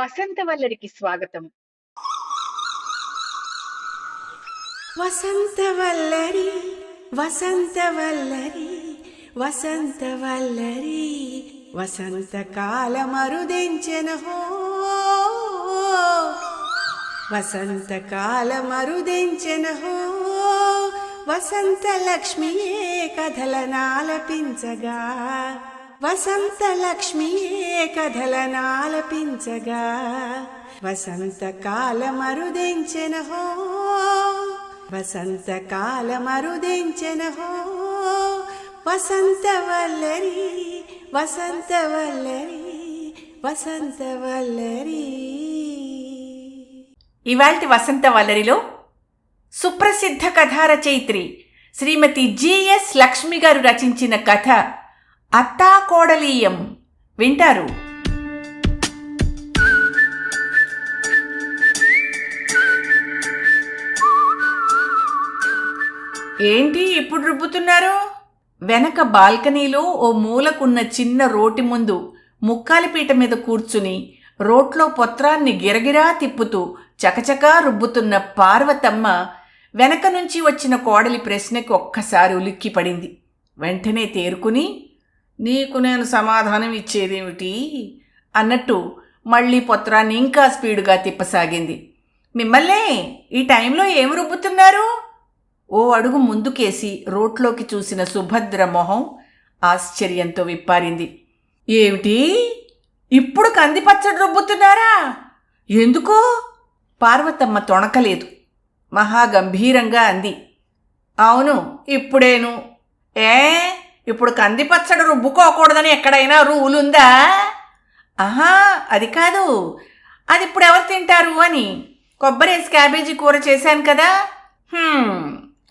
వసంతవల్లరికి స్వాగతం. వసంతవల్లరి వసంతవల్లరి వసంతవల్లరి వసంతకాలమరుదెంచెనహో వసంతకాలమరుదెంచెనహో వసంత లక్ష్మియే కథలనాలపించగా వసంత లక్ష్మియే కథలనాలపించగా వసంతకాలమరుదెంచెనహో వసంత వసంతవల్లరి వసంతవల్లరి వసంతవల్లరి ఇవాల్టి వసంత వల్లరిలో సుప్రసిద్ధ కథా రచయిత్రి శ్రీమతి జిఎస్ లక్ష్మి గారు రచించిన కథ అత్తాకోడలీయం. వింటారు. ఏంటి ఇప్పుడు రుబ్బుతున్నారు? వెనక బాల్కనీలో ఓ మూలకున్న చిన్న రోటి ముందు ముక్కాలిపీట మీద కూర్చుని రోట్లో పొత్రాన్ని గిరగిరా తిప్పుతూ చకచకా రుబ్బుతున్న పార్వతమ్మ వెనక నుంచి వచ్చిన కోడలి ప్రశ్నకి ఒక్కసారి ఉలిక్కిపడింది. వెంటనే తేరుకుని నీకు నేను సమాధానం ఇచ్చేదేమిటి? అన్నట్టు మళ్ళీ పొత్రాన్ని ఇంకా స్పీడుగా తిప్పసాగింది. మిమ్మల్నే ఈ టైంలో ఏమి రుబ్బుతున్నారు? ఓ అడుగు ముందుకేసి రోట్లోకి చూసిన సుభద్ర మొహం ఆశ్చర్యంతో విప్పారింది. ఏమిటి? ఇప్పుడు కందిపచ్చడి రుబ్బుతున్నారా? ఎందుకు? పార్వతమ్మ తొణకలేదు. మహాగంభీరంగా అంది. అవును ఇప్పుడేను. ఏ? ఇప్పుడు కందిపచ్చడి రుబ్బుకోకూడదని ఎక్కడైనా రూల్ ఉందా? ఆహా అది కాదు. అది ఇప్పుడు ఎవరు తింటారు అని. కొబ్బరేసి క్యాబేజీ కూర చేశాను కదా.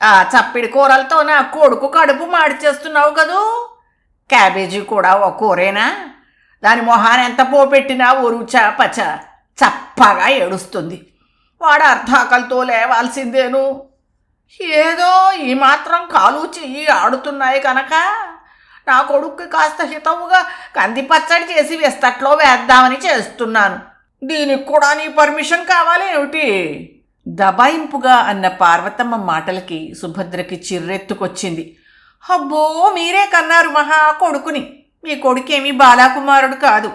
ఆ చప్పిడి కూరలతో నా కొడుకు కడుపు మాడిచేస్తున్నావు కదూ. క్యాబేజీ కూడా ఒక కూరేనా? దాని మొహాన్ని ఎంత పోపెట్టినా ఒరుచా పచ చప్పగా ఏడుస్తుంది. వాడు అర్ధాకలతో లేవాల్సిందేను. ఏదో ఈ మాత్రం కాలు చెయ్యి ఆడుతున్నాయి కనుక నా కొడుక్కి కాస్త హితవుగా కంది పచ్చడి చేసి విస్తట్లో వేద్దామని చేస్తున్నాను. దీనికి కూడా నీ పర్మిషన్ కావాలి ఏమిటి దబాయింపుగా అన్న పార్వతమ్మ మాటలకి సుభద్రకి చిర్రెత్తుకొచ్చింది. అబ్బో మీరే కన్నారు మహా కొడుకుని. మీ కొడుకేమీ బాలాకుమారుడు కాదు.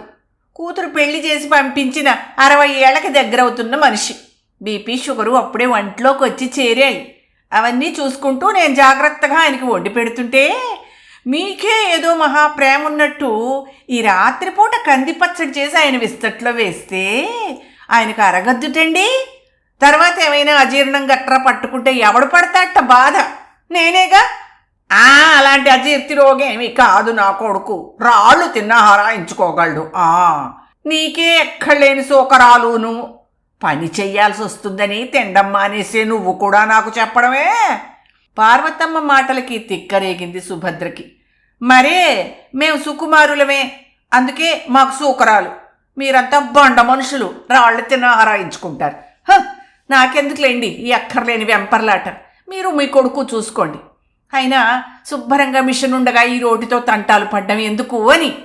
కూతురు పెళ్ళి చేసి పంపించిన అరవై ఏళ్ళకి దగ్గరవుతున్న మనిషి. బీపీ షుగరు అప్పుడే ఒంట్లోకి వచ్చి చేరాయి. అవన్నీ చూసుకుంటూ నేను జాగ్రత్తగా ఆయనకి వండి పెడుతుంటే మీకే ఏదో మహా ప్రేమ ఉన్నట్టు ఈ రాత్రిపూట కందిపచ్చడి చేసి ఆయన విస్తట్లో వేస్తే ఆయనకు అరగద్దుటండి? తర్వాత ఏమైనా అజీర్ణం గట్రా పట్టుకుంటే ఎవడు పడతాట బాధ. నేనేగా? ఆ అలాంటి అజీర్తి రోగేమి కాదు నా కొడుకు. రాళ్ళు తిన్నాహారా హరాయించుకోగలడు. ఆ నీకే ఎక్కడలేని సోకరాలును. పని చెయ్యాల్సి వస్తుందని తిండం మానేసే నువ్వు కూడా నాకు చెప్పడమే. పార్వతమ్మ మాటలకి తిక్కరేగింది సుభద్రకి. మరే మేము సుకుమారులమే. అందుకే మాకు సూకరాలు. మీరంతా బండ మనుషులు. రాళ్ళు తిన ఆరాయించుకుంటారు. హ, నాకెందుకులేండి? ఈ అక్కర్లేని వెంపర్లాట. మీరు మీ కొడుకు చూసుకోండి. అయినా శుభ్రంగా మిషన్ ఉండగా ఈ రోటితో తంటాలు పడ్డం ఎందుకు అని.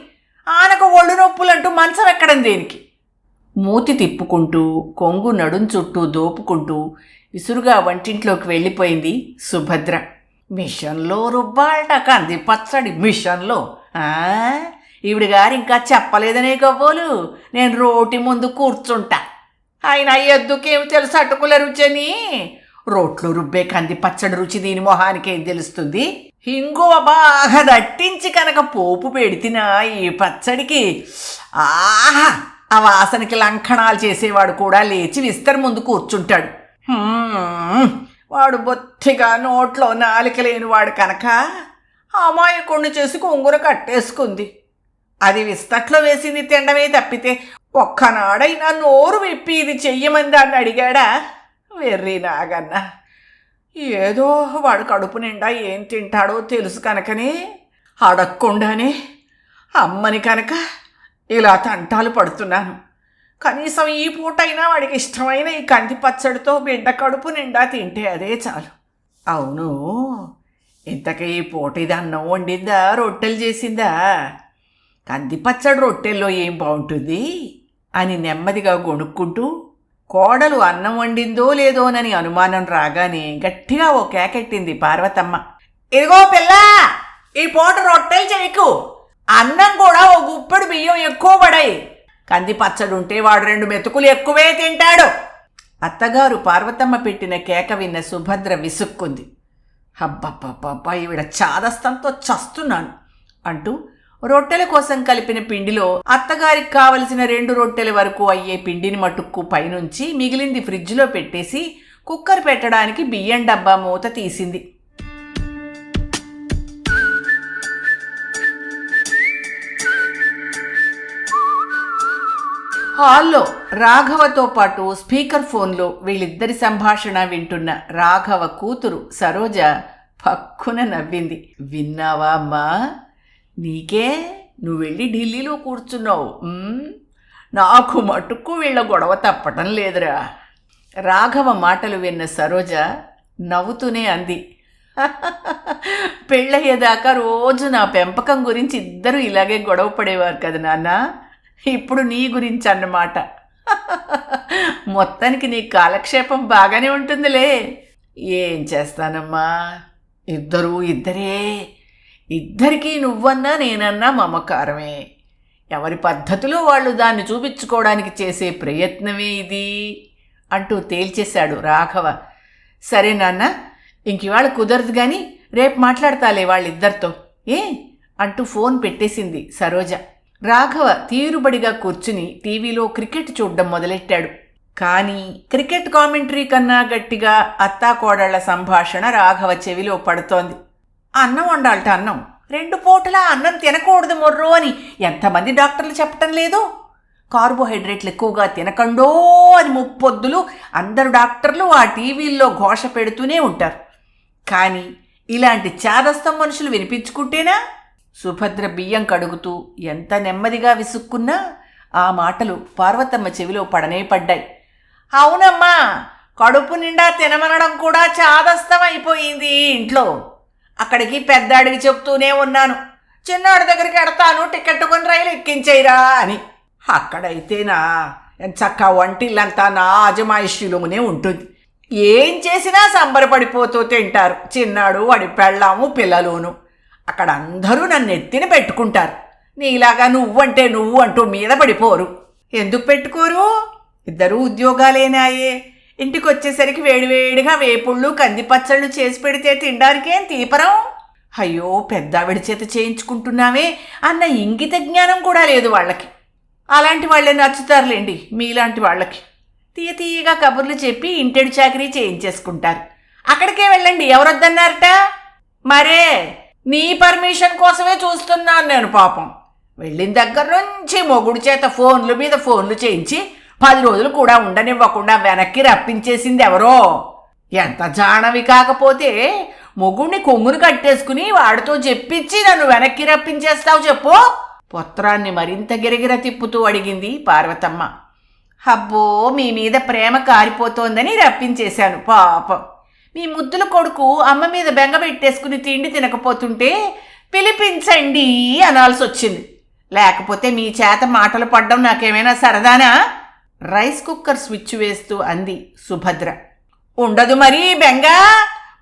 ఆనకు ఒళ్ళు నొప్పులంటూ మంచం ఎక్కడం దేనికి? మూతి తిప్పుకుంటూ కొంగు నడుం చుట్టూ దోపుకుంటూ విసురుగా వంటింట్లోకి వెళ్ళిపోయింది సుభద్ర. మిషన్లో రుబ్బాలట కంది పచ్చడి మిషన్లో. ఈవిడ గారు ఇంకా చెప్పలేదనే గవ్వోలు. నేను రోటి ముందు కూర్చుంటా. ఆయన ఎద్దుకేమి తెలుసు అటుకుల రుచని? రోట్లో రుబ్బే కంది పచ్చడి రుచి దీని మొహానికి ఏం తెలుస్తుంది? ఇంగువ బాగా దట్టించి కనుక పోపు పెడితినా ఈ పచ్చడికి. ఆహా! ఆ వాసనకి లంకణాలు చేసేవాడు కూడా లేచి విస్తర్ ముందు కూర్చుంటాడు. వాడు బొత్తిగా నోట్లో నాలిక లేనివాడు కనుక అమాయకుణ్ణి చేసి కొంగుర కట్టేసుకుంది. అది విస్తట్లో వేసింది తినడమే తప్పితే ఒక్కనాడైనా నోరు విప్పి ఇది చెయ్యమని దాన్ని అడిగాడా? వెర్రి నాగన్న ఏదో వాడు కడుపు నిండా ఏం తింటాడో తెలుసు కనుకనే అడగకుండానే అమ్మని కనుక ఇలా తంటాలు పడుతున్నాను. కనీసం ఈ పూటైనా వాడికి ఇష్టమైన ఈ కంది పచ్చడితో బిడ్డ కడుపు నిండా తింటే అదే చాలు. అవును. ఇంతకీ ఈ పూట ఇది అన్నం వండిందా? రొట్టెలు చేసిందా? కంది పచ్చడి రొట్టెల్లో ఏం బాగుంటుంది? అని నెమ్మదిగా గొణుక్కుంటూ కోడలు అన్నం వండిందో లేదోనని అనుమానం రాగానే గట్టిగా ఓ కేకెట్టింది పార్వతమ్మ. ఇదిగో పిల్ల ఈ పూట రొట్టెలు చేయకు. అన్నం కూడా ఓ గుప్పెడు బియ్యం ఎక్కువ పడాయి. కంది పచ్చడుంటే వాడు రెండు మెతుకులు ఎక్కువే తింటాడు. అత్తగారు పార్వతమ్మ పెట్టిన కేక విన్న సుభద్ర విసుక్కుంది. హబ్బబ్బబ్బబ్బా ఈవిడ చాదస్తంతో చస్తున్నాను అంటూ రొట్టెల కోసం కలిపిన పిండిలో అత్తగారికి కావలసిన రెండు రొట్టెల వరకు అయ్యే పిండిని మటుక్కు పైనుంచి మిగిలింది ఫ్రిడ్జ్లో పెట్టేసి కుక్కర్ పెట్టడానికి బియ్యం డబ్బా మూత తీసింది. హాల్లో రాఘవతో పాటు స్పీకర్ ఫోన్లో వీళ్ళిద్దరి సంభాషణ వింటున్న రాఘవ కూతురు సరోజ పక్కున నవ్వింది. విన్నావా అమ్మా? నీకే? నువ్వు వెళ్ళి ఢిల్లీలో కూర్చున్నావు. నాకు మటుకు వీళ్ళ గొడవ తప్పటం లేదురా. రాఘవ మాటలు విన్న సరోజ నవ్వుతూనే అంది. పెళ్ళయ్యేదాకా రోజు నా పెంపకం గురించి ఇద్దరు ఇలాగే గొడవ పడేవారు కదా నాన్న. ఇప్పుడు నీ గురించి అన్నమాట. మొత్తానికి నీ కాలక్షేపం బాగానే ఉంటుందిలే. ఏం చేస్తానమ్మా? ఇద్దరు ఇద్దరే. ఇద్దరికీ నువ్వన్నా నేనన్నా మమకారమే. ఎవరి పద్ధతిలో వాళ్ళు దాన్ని చూపించుకోవడానికి చేసే ప్రయత్నమే ఇది అంటూ తేల్చేశాడు రాఘవ. సరే నాన్న ఇంక ఇవాళ కుదరదు కానీ రేపు మాట్లాడతాలే వాళ్ళిద్దరితో. ఏ? అంటూ ఫోన్ పెట్టేసింది సరోజ. రాఘవ తీరుబడిగా కూర్చుని టీవీలో క్రికెట్ చూడడం మొదలెట్టాడు. కానీ క్రికెట్ కామెంటరీ కన్నా గట్టిగా అత్తాకోడళ్ళ సంభాషణ రాఘవ చెవిలో పడుతోంది. అన్నం వండాలట అన్నం. రెండు పూటలా అన్నం తినకూడదు మొర్రో అని ఎంతమంది డాక్టర్లు చెప్పటం లేదు? కార్బోహైడ్రేట్లు ఎక్కువగా తినకండో అని ముప్పొద్దులు అందరు డాక్టర్లు ఆ టీవీల్లో ఘోష పెడుతూనే ఉంటారు. కానీ ఇలాంటి చాదస్తం మనుషులు వినిపించుకుంటేనా? సుభద్ర బియ్యం కడుగుతూ ఎంత నెమ్మదిగా విసుక్కున్నా ఆ మాటలు పార్వతమ్మ చెవిలో పడనే పడ్డాయి. అవునమ్మా కడుపు నిండా తినమనడం కూడా చాదస్తమైపోయింది అయిపోయింది ఇంట్లో. అక్కడికి పెద్దాడికి చెప్తూనే ఉన్నాను. చిన్నాడి దగ్గరికి ఎడతాను టికెట్ కొని రైలు ఎక్కించేయరా అని. అక్కడైతేనా చక్క వంటిల్లంతా నా అజమాయిష్యులుమునే ఉంటుంది. ఏం చేసినా సంబరపడిపోతూ తింటారు. చిన్నాడు వాడి పెళ్ళాము పిల్లలును. అక్కడ అందరూ నన్ను ఎత్తిన పెట్టుకుంటారు. నీలాగా నువ్వంటే నువ్వు అంటూ మీద పడిపోరు. ఎందుకు పెట్టుకోరు? ఇద్దరూ ఉద్యోగాలేనాయే. ఇంటికి వచ్చేసరికి వేడివేడిగా వేపుళ్ళు కందిపచ్చళ్ళు చేసి పెడితే తినడానికేం తీపరం? అయ్యో పెద్దావిడి చేత చేయించుకుంటున్నావే అన్న ఇంగిత జ్ఞానం కూడా లేదు వాళ్ళకి. అలాంటి వాళ్ళే నచ్చుతారులేండి మీలాంటి వాళ్ళకి. తీయ తీయగా కబుర్లు చెప్పి ఇంటెడు చాకరీ చేయించేసుకుంటారు. అక్కడికే వెళ్ళండి ఎవరొద్దన్నారట? మరే! నీ పర్మిషన్ కోసమే చూస్తున్నాను నేను పాపం. వెళ్ళిన దగ్గర నుంచి మొగుడు చేత ఫోన్లు మీద ఫోన్లు చేయించి పది రోజులు కూడా ఉండనివ్వకుండా వెనక్కి రప్పించేసింది ఎవరో. ఎంత జానవి కాకపోతే మొగుడిని కొంగును కట్టేసుకుని వాడితో చెప్పించి నన్ను వెనక్కి రప్పించేస్తావు చెప్పు. పుత్రాన్ని మరింత గిరగిర తిప్పుతూ అడిగింది పార్వతమ్మ. అబ్బో మీ మీద ప్రేమ కారిపోతోందని రప్పించేశాను పాపం. మీ ముద్దుల కొడుకు అమ్మ మీద బెంగ పెట్టేసుకుని తిండి తినకపోతుంటే పిలిపించండి అనాల్సి వచ్చింది లేకపోతే మీ చేత మాటలు పడ్డం నాకేమైనా సరదానా? రైస్ కుక్కర్ స్విచ్ వేస్తూ అంది సుభద్ర. ఉండదు మరి బెంగ!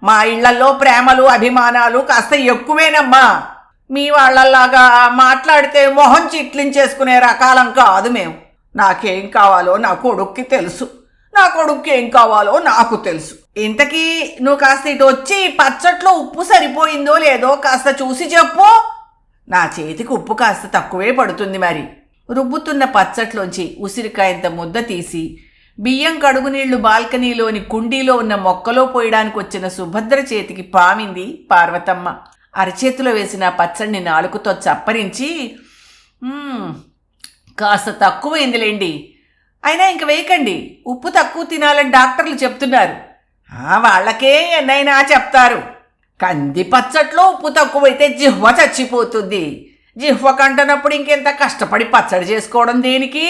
మా ఇళ్ళలో ప్రేమలు అభిమానాలు కాస్త ఎక్కువేనమ్మా. మీ వాళ్ళలాగా మాట్లాడితే మొహం చిట్లించేసుకునే రకాలం కాదు మేము. నాకేం కావాలో నా కొడుక్కి తెలుసు. నా కొడుక్కి ఏం కావాలో నాకు తెలుసు. ఇంతకీ నువ్వు కాస్త ఇటు వచ్చి పచ్చట్లో ఉప్పు సరిపోయిందో లేదో కాస్త చూసి చెప్పు. నా చేతికి ఉప్పు కాస్త తక్కువే పడుతుంది మరి. రుబ్బుతున్న పచ్చట్లోంచి ఉసిరికాయంత ముద్ద తీసి బియ్యం కడుగు నీళ్ళు బాల్కనీలోని కుండీలో ఉన్న మొక్కలో పోయడానికి వచ్చిన సుభద్ర చేతికి పామింది పార్వతమ్మ. అరచేతిలో వేసిన పచ్చడిని నాలుగుతో చప్పరించి కాస్త తక్కువైందిలేండి. అయినా ఇంక వేయకండి. ఉప్పు తక్కువ తినాలని డాక్టర్లు చెప్తున్నారు. వాళ్ళకే ఎన్నైనా చెప్తారు. కంది పచ్చట్లో ఉప్పు తక్కువైతే జిహ్వ చచ్చిపోతుంది. జిహ్వ కంటనప్పుడు ఇంకెంత కష్టపడి పచ్చడి చేసుకోవడం దేనికి?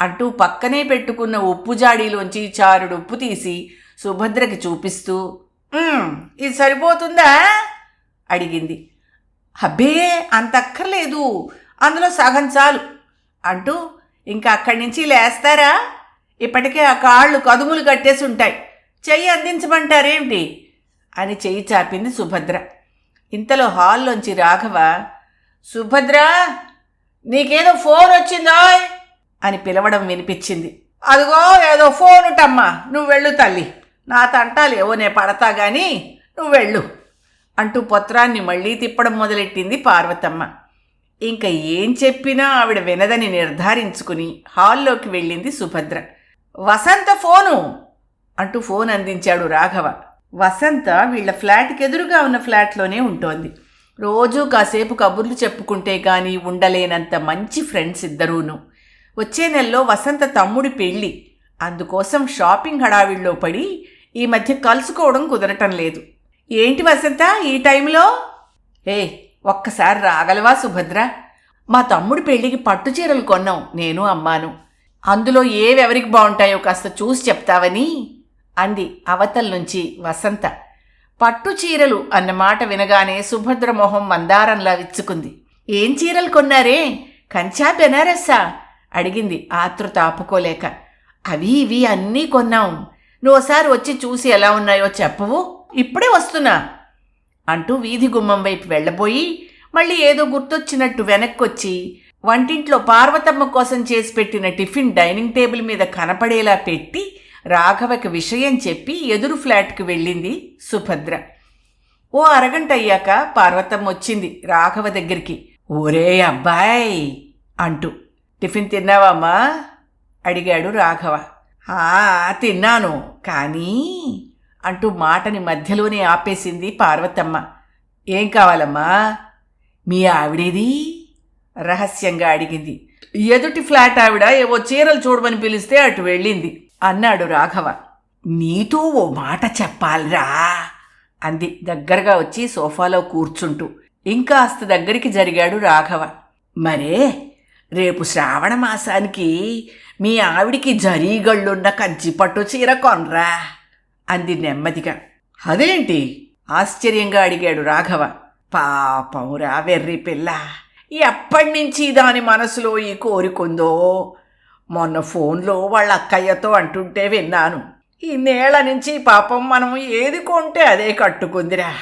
అంటూ పక్కనే పెట్టుకున్న ఉప్పు జాడీలోంచి చారుడు ఉప్పు తీసి సుభద్రకి చూపిస్తూ ఇది సరిపోతుందా? అడిగింది. అబ్బే అంతక్కర్లేదు. అందులో సగం చాలు అంటూ ఇంకా అక్కడి నుంచి లేస్తారా? ఇప్పటికే ఆ కాళ్ళు కదుములు కట్టేసి ఉంటాయి. చెయ్యి అందించమంటారేమిటి అని చెయ్యి చాపింది సుభద్ర. ఇంతలో హాల్లోంచి రాఘవ సుభద్ర నీకేదో ఫోన్ వచ్చిందోయ్ అని పిలవడం వినిపించింది. అదిగో ఏదో ఫోన్ ఉటమ్మా నువ్వు వెళ్ళు తల్లి. నా తంటాలు ఏవో నే పడతా గాని నువ్వు వెళ్ళు అంటూ పత్రాన్ని మళ్ళీ తిప్పడం మొదలెట్టింది పార్వతమ్మ. ఇంకా ఏం చెప్పినా ఆవిడ వినదని నిర్ధారించుకుని హాల్లోకి వెళ్ళింది సుభద్ర. వసంత ఫోను! అంటూ ఫోన్ అందించాడు రాఘవ. వసంత వీళ్ళ ఫ్లాట్కి ఎదురుగా ఉన్న ఫ్లాట్లోనే ఉంటోంది. రోజూ కాసేపు కబుర్లు చెప్పుకుంటే కానీ ఉండలేనంత మంచి ఫ్రెండ్స్ ఇద్దరూను. వచ్చే నెలలో వసంత తమ్ముడి పెళ్ళి. అందుకోసం షాపింగ్ హడావిడిలో పడి ఈ మధ్య కలుసుకోవడం కుదరటం లేదు. ఏంటి వసంత? ఈ టైంలో? ఏ ఒక్కసారి రాగలవా సుభద్ర? మా తమ్ముడి పెళ్ళికి పట్టు చీరలు కొన్నాం నేను అమ్మాను. అందులో ఏవెవరికి బాగుంటాయో కాస్త చూసి చెప్తావని? అంది అవతల నుంచి వసంత. పట్టు చీరలు అన్న మాట వినగానే సుభద్ర మొహం మందారంలా విచ్చుకుంది. ఏం చీరలు కొన్నారే? కంచా బెనారస్సా అడిగింది ఆతృత ఆపుకోలేక. అవి ఇవి అన్నీ కొన్నాం. నువ్వు ఒకసారి వచ్చి చూసి ఎలా ఉన్నాయో చెప్పవు. ఇప్పుడే వస్తున్నా. అంటూ వీధి గుమ్మం వైపు వెళ్ళబోయి మళ్ళీ ఏదో గుర్తొచ్చినట్టు వెనక్కొచ్చి వంటింట్లో పార్వతమ్మ కోసం చేసి పెట్టిన టిఫిన్ డైనింగ్ టేబుల్ మీద కనపడేలా పెట్టి రాఘవకి విషయం చెప్పి ఎదురు ఫ్లాట్కి వెళ్ళింది సుభద్ర. ఓ అరగంట అయ్యాక పార్వతమ్మ వచ్చింది రాఘవ దగ్గరికి. ఒరే అబ్బాయ్! అంటూ. టిఫిన్ తిన్నావమ్మా అడిగాడు రాఘవ. ఆ తిన్నాను. కానీ అంటూ మాటని మధ్యలోనే ఆపేసింది పార్వతమ్మ. ఏం కావాలమ్మా? మీ ఆవిడేది? రహస్యంగా అడిగింది. ఎదుటి ఫ్లాట్ ఆవిడ ఏవో చీరలు చూడమని పిలిస్తే అటు వెళ్ళింది అన్నాడు రాఘవ. నీతో ఓ మాట చెప్పాలిరా అంది దగ్గరగా వచ్చి సోఫాలో కూర్చుంటూ. ఇంకాస్త దగ్గరికి జరిగాడు రాఘవ. మరే రేపు శ్రావణ మాసానికి మీ ఆవిడికి జరీగళ్ళున్న కంచి పట్టు చీర కొనరా. అంది నెమ్మదిగా. అదేంటి? ఆశ్చర్యంగా అడిగాడు రాఘవ. పాపంరా వెర్రి పిల్ల. ఎప్పటినుంచి దాని మనసులో ఈ కోరికుందో? మొన్న ఫోన్లో వాళ్ళ అక్కయ్యతో అంటుంటే విన్నాను. ఈ నేల నుంచి పాపం మనం ఏది కొంటే అదే కట్టుకుందిరా.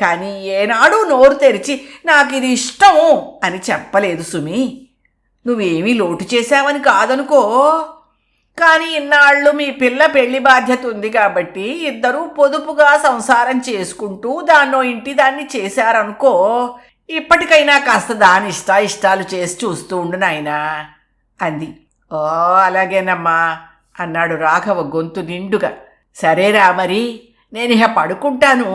కానీ ఏనాడు నోరు తెరిచి నాకు ఇది ఇష్టం అని చెప్పలేదు సుమి. నువ్వేమీ లోటు చేశావని కాదనుకో. కానీ ఇన్నాళ్ళు మీ పిల్ల పెళ్ళి బాధ్యత ఉంది కాబట్టి ఇద్దరూ పొదుపుగా సంసారం చేసుకుంటూ దాన్నో ఇంటి దాన్ని చేశారనుకో ఇప్పటికైనా కాస్త దాని ఇష్ట ఇష్టాలు చేసి చూస్తూ ఉండు నాయనా అంది. ఓ అలాగేనమ్మా అన్నాడు రాఘవ గొంతు నిండుగా. సరేరా మరి నేను ఇహ పడుకుంటాను.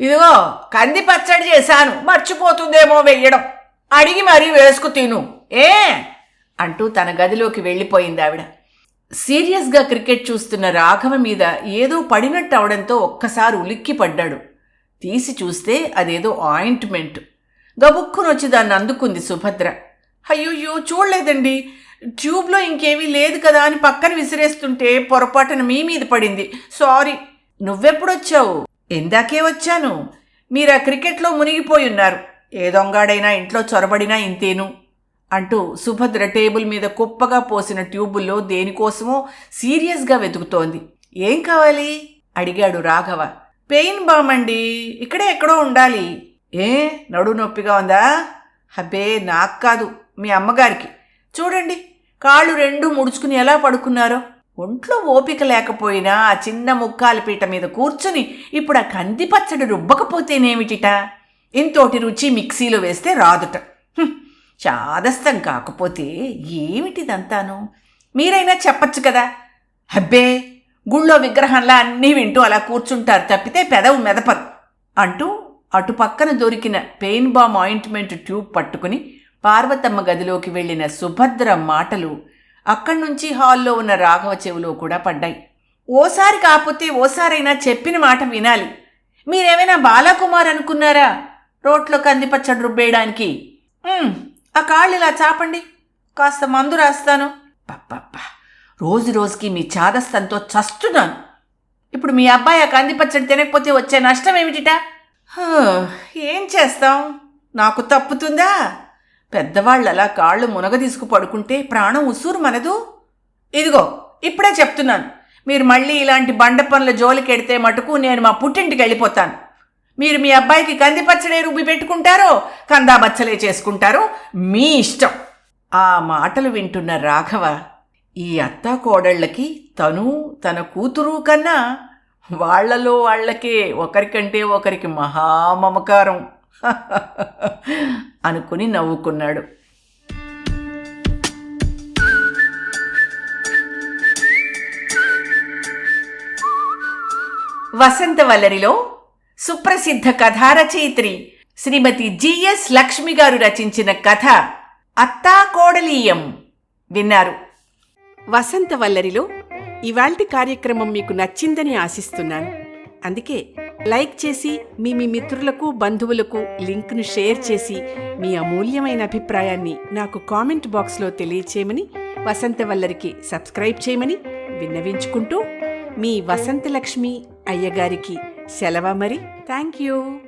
ఇదిగో కంది పచ్చడి చేశాను మర్చిపోతుందేమో వెయ్యడం. అడిగి మరీ వేసుకు తిను ఏ? అంటూ తన గదిలోకి వెళ్ళిపోయింది ఆవిడ సీరియస్గా క్రికెట్ చూస్తున్న రాఘవ మీద ఏదో పడినట్టు అవడంతో ఒక్కసారి ఉలిక్కి పడ్డాడు తీసి చూస్తే అదేదో ఆయింట్మెంట్. గబుక్కునొచ్చి దాన్ని అందుకుంది సుభద్ర. అయ్యోయ్యో చూడలేదండి. ట్యూబ్లో ఇంకేమీ లేదు కదా అని పక్కన విసిరేస్తుంటే పొరపాటున మీ మీద పడింది. సారీ. నువ్వెప్పుడొచ్చావు? ఇందాకే వచ్చాను. మీరు ఆ క్రికెట్లో మునిగిపోయి ఉన్నారు. ఏ దొంగాడైనా ఇంట్లో చొరబడినా ఇంతేను. అంటూ సుభద్ర టేబుల్ మీద కుప్పగా పోసిన ట్యూబుల్లో దేనికోసమో సీరియస్గా వెతుకుతోంది. ఏం కావాలి? అడిగాడు రాఘవ. పెయిన్ బామ్ అండి. ఇక్కడే ఎక్కడో ఉండాలి. ఏ? నడు నొప్పిగా ఉందా? అబ్బే నాకు కాదు మీ అమ్మగారికి. చూడండి కాళ్ళు రెండు ముడుచుకుని ఎలా పడుకున్నారో. ఒంట్లో ఓపిక లేకపోయినా ఆ చిన్న ముక్కాల పీట మీద కూర్చుని ఇప్పుడు ఆ కంది పచ్చడి రుబ్బకపోతేనేమిటిట? ఇంతోటి రుచి మిక్సీలో వేస్తే రాదుట. చాదస్తం కాకపోతే ఏమిటిదంతాను? మీరైనా చెప్పచ్చు కదా? హబ్బే గుళ్ళో విగ్రహంలా అన్నీ వింటూ అలా కూర్చుంటారు తప్పితే పెదవు మెదపరు అంటూ అటు పక్కన దొరికిన పెయిన్ బామ్ ఆయింట్మెంట్ ట్యూబ్ పట్టుకుని పార్వతమ్మ గదిలోకి వెళ్ళిన సుభద్ర మాటలు అక్కడి నుంచి హాల్లో ఉన్న రాఘవ చెవిలో కూడా పడ్డాయి. ఓసారి కాకపోతే ఓసారైనా చెప్పిన మాట వినాలి. మీరేమైనా బాలకుమార్ అనుకున్నారా రోట్లో కందిపచ్చడి రుబ్బేయడానికి. ఆ కాళ్ళు ఇలా చాపండి. కాస్త మందు రాస్తాను. పప్పప్ప రోజు రోజుకి మీ చాదస్తంతో చస్తున్నాను. ఇప్పుడు మీ అబ్బాయి ఆ కందిపచ్చడి తినకపోతే వచ్చే నష్టం ఏమిటిట? ఏం చేస్తాం? నాకు తప్పుతుందా? పెద్దవాళ్ళు అలా కాళ్ళు మునగ తీసుకు పడుకుంటే ప్రాణం ఉసూరు మనదు? ఇదిగో ఇప్పుడే చెప్తున్నాను. మీరు మళ్ళీ ఇలాంటి బండ పనుల జోలికెడితే మటుకు నేను మా పుట్టింటికి వెళ్ళిపోతాను. మీరు మీ అబ్బాయికి కంది పచ్చడే రుబ్బి పెట్టుకుంటారో కందా బచ్చలే చేసుకుంటారో మీ ఇష్టం. ఆ మాటలు వింటున్న రాఘవ ఈ అత్తా కోడళ్ళకి తను తన కూతురు కన్నా వాళ్ళలో వాళ్ళకే ఒకరికంటే ఒకరికి మహామమకారం అనుకుని నవ్వుకున్నాడు. వసంత వల్లరిలో సుప్రసిద్ధ కథారచయిత్రి శ్రీమతి జిఎస్ లక్ష్మి గారు రచించిన కథ అత్తా కోడలీయం విన్నారు. వసంత వల్లరిలో ఇవాల్టి కార్యక్రమం మీకు నచ్చిందని ఆశిస్తున్నాను. అందుకే లైక్ చేసి మీ మీ మిత్రులకు బంధువులకు లింక్ను షేర్ చేసి మీ అమూల్యమైన అభిప్రాయాన్ని నాకు కామెంట్ బాక్స్లో తెలియచేయమని వసంతవల్లరికి సబ్స్క్రైబ్ చేయమని విన్నవించుకుంటూ మీ వసంతలక్ష్మి అయ్యగారికి సెలవ మరి? Thank you.